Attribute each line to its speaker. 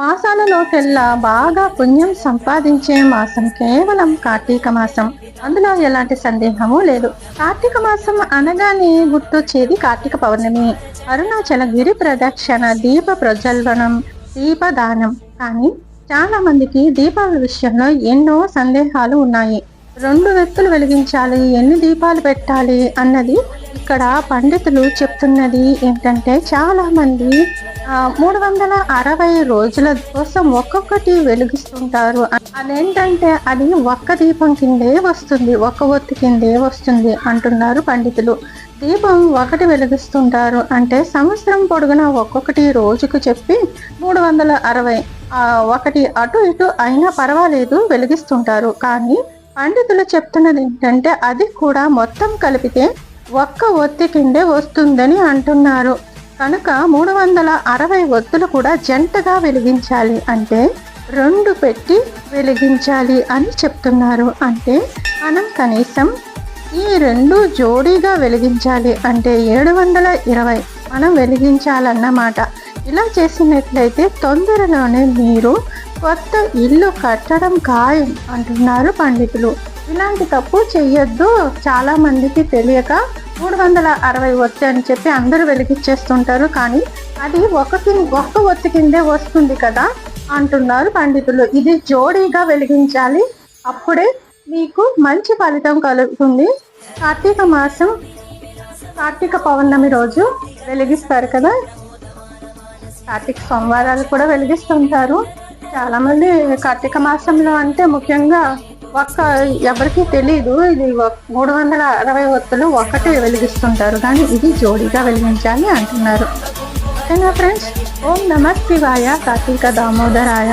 Speaker 1: మాసాలలోకెల్లా బాగా పుణ్యం సంపాదించే మాసం కేవలం కార్తీక మాసం. అందులో ఎలాంటి సందేహము లేదు. కార్తీక మాసం అనగానే గుర్తొచ్చేది కార్తీక పౌర్ణమి. అరుణాచల గిరి ప్రదక్షిణ దీప ప్రజ్వలనం దీపదానం. కానీ చాలా మందికి దీపాల విషయంలో ఎన్నో సందేహాలు ఉన్నాయి. రెండు వ్యక్తులు వెలిగించాలి ఎన్ని దీపాలు పెట్టాలి అన్నది ఇక్కడ పండితులు చెప్తున్నది ఏంటంటే చాలా మంది మూడు వందల అరవై రోజుల కోసం ఒక్కొక్కటి వెలిగిస్తుంటారు. అదేంటంటే అది ఒక్క దీపం కిందే వస్తుంది ఒక్క ఒత్తి కిందే వస్తుంది అంటున్నారు పండితులు. దీపం ఒకటి వెలిగిస్తుంటారు అంటే సంవత్సరం పొడుగున ఒక్కొక్కటి రోజుకు చెప్పి మూడు వందల అరవై ఒకటి అటు ఇటు అయినా పర్వాలేదు వెలిగిస్తుంటారు. కానీ పండితులు చెప్తున్నది ఏంటంటే అది కూడా మొత్తం కలిపితే ఒక్క ఒత్తి కిందే వస్తుందని అంటున్నారు. కనుక మూడు వందల అరవై ఒత్తులు కూడా జంటగా వెలిగించాలి అంటే రెండు పెట్టి వెలిగించాలి అని చెప్తున్నారు. అంటే మనం కనీసం ఈ రెండు జోడీగా వెలిగించాలి అంటే ఏడు వందల ఇరవై మనం వెలిగించాలన్నమాట. ఇలా చేసినట్లయితే తొందరలోనే మీరు కొత్త ఇల్లు కట్టడం ఖాయం అంటున్నారు పండితులు. ఇలాంటి తప్పు చెయ్యొద్దు. చాలా మందికి తెలియక మూడు వందల అరవై ఒత్తి అని చెప్పి అందరూ వెలిగించేస్తుంటారు కానీ అది ఒక ఒక్క ఒత్తి కిందే వస్తుంది కదా అంటున్నారు పండితులు. ఇది జోడీగా వెలిగించాలి. అప్పుడే మీకు మంచి ఫలితం కలుగుతుంది. కార్తీక మాసం కార్తీక పౌర్ణమి రోజు వెలిగిస్తారు కదా? కార్తీక సోమవారాలు కూడా వెలిగిస్తుంటారు. చాలామంది కార్తీక మాసంలో అంటే ముఖ్యంగా ఒక్క ఎవరికి తెలియదు ఇది మూడు వందల అరవై ఒత్తులు ఒకటే వెలిగిస్తుంటారు. కానీ ఇది జోడీగా వెలిగించాలి అంటున్నారు. ఓకేనా ఫ్రెండ్స్? ఓం నమ శివాయ కార్తీక దామోదరాయ.